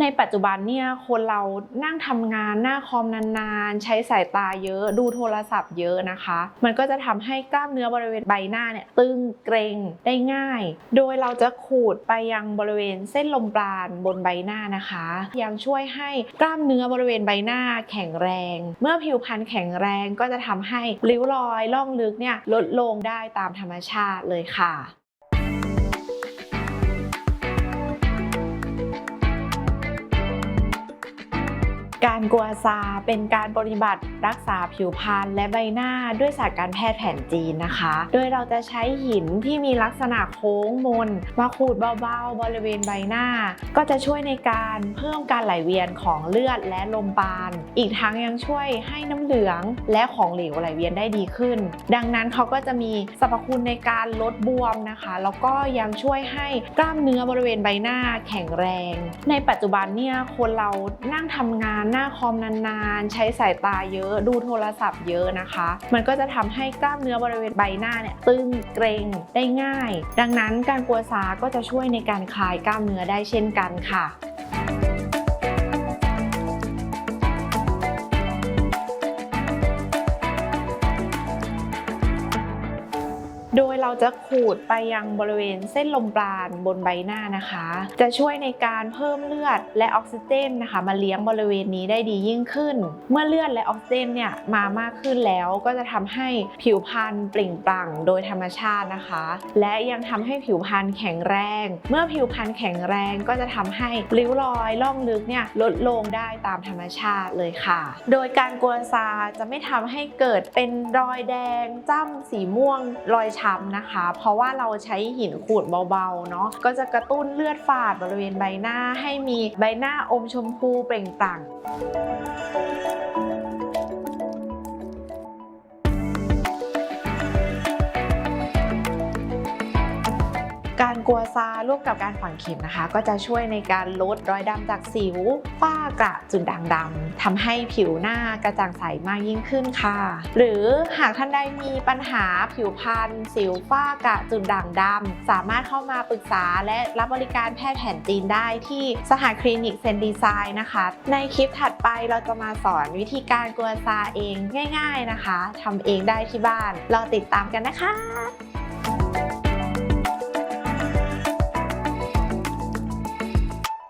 ในปัจจุบันเนี่ยคนเรานั่งทำงานหน้าคอมนานๆ ใช้สายตาเยอะดูโทรศัพท์เยอะนะคะ มันก็จะทำให้กล้ามเนื้อบริเวณใบหน้าเนี่ยตึงเกร็งได้ง่าย โดยเราจะขูดไปยังบริเวณเส้นลมปราณบนใบหน้านะคะยังช่วยให้กล้ามเนื้อบริเวณใบหน้าแข็งแรง เมื่อผิวพรรณแข็งแรงก็จะทำให้ริ้วรอยล่องลึกเนี่ยลดลงได้ตามธรรมชาติเลยค่ะ การกัวซาเป็นการปฏิบัติรักษาผิวพรรณและใบหน้าด้วยศาสตร์การแพทย์แผนจีนนะคะ โดยเราจะใช้หินที่มีลักษณะโค้งมน มาขูดเบาๆ บริเวณใบหน้า ก็จะช่วยในการเพิ่มการไหลเวียนของเลือดและลมปราณอีกทั้งยังช่วยให้น้ำเหลืองและของเหลวไหลเวียนได้ดีขึ้น ดังนั้นเขาก็จะมีสรรพคุณในการลดบวมนะคะ แล้วก็ยังช่วยให้กล้ามเนื้อบริเวณใบหน้าแข็งแรง ในปัจจุบันเนี่ยคนเรานั่งทำงาน หน้าคอมนานๆ ใช้สายตาเยอะดูโทรศัพท์เยอะนะคะ มันก็จะทำให้กล้ามเนื้อบริเวณใบหน้าเนี่ยตึงเกร็งได้ง่าย ดังนั้นการกัวซาก็จะช่วยในการคลายกล้ามเนื้อได้เช่นกันค่ะโด เราจะขูดไปยังบริเวณเส้นลมปราณบนใบหน้านะคะ จะช่วยในการเพิ่มเลือดและออกซิเจนนะคะ มาเลี้ยงบริเวณนี้ได้ดียิ่งขึ้น เมื่อเลือดและออกซิเจนเนี่ยมามากขึ้นแล้วก็จะทำให้ผิวพรรณเปล่งปลั่งโดยธรรมชาตินะคะ และยังทำให้ผิวพรรณแข็งแรง เมื่อผิวพรรณแข็งแรงก็จะทำให้ริ้วรอยล่องลึกเนี่ยลดลงได้ตามธรรมชาติเลยค่ะ โดยการกวนซาจะไม่ทำให้เกิดเป็นรอยแดงจ้ำสีม่วงรอยช้ำนะคะ เพราะว่าเราใช้หินขูดเบาๆเนาะก็จะกระตุ้นเลือดฝาดบริเวณใบหน้าให้มีใบหน้าอมชมพูเปล่งปลั่ง การกัวซาร่วมกับการฝังเข็มนะคะ ก็จะช่วยในการลดรอยดำจากสิวฝ้ากระจุดด่างดำทำให้ผิวหน้ากระจ่างใสมากยิ่งขึ้นค่ะ หรือหากท่านใดมีปัญหาผิวพรรณสิวฝ้ากระจุดด่างดำสามารถเข้ามาปรึกษาและรับบริการแพทย์แผนจีนได้ที่สหคลินิกเซนดีไซน์นะคะ ในคลิปถัดไปเราจะมาสอนวิธีการกัวซาเองง่าย ๆนะคะทำเองได้ที่บ้านรอติดตามกันนะคะ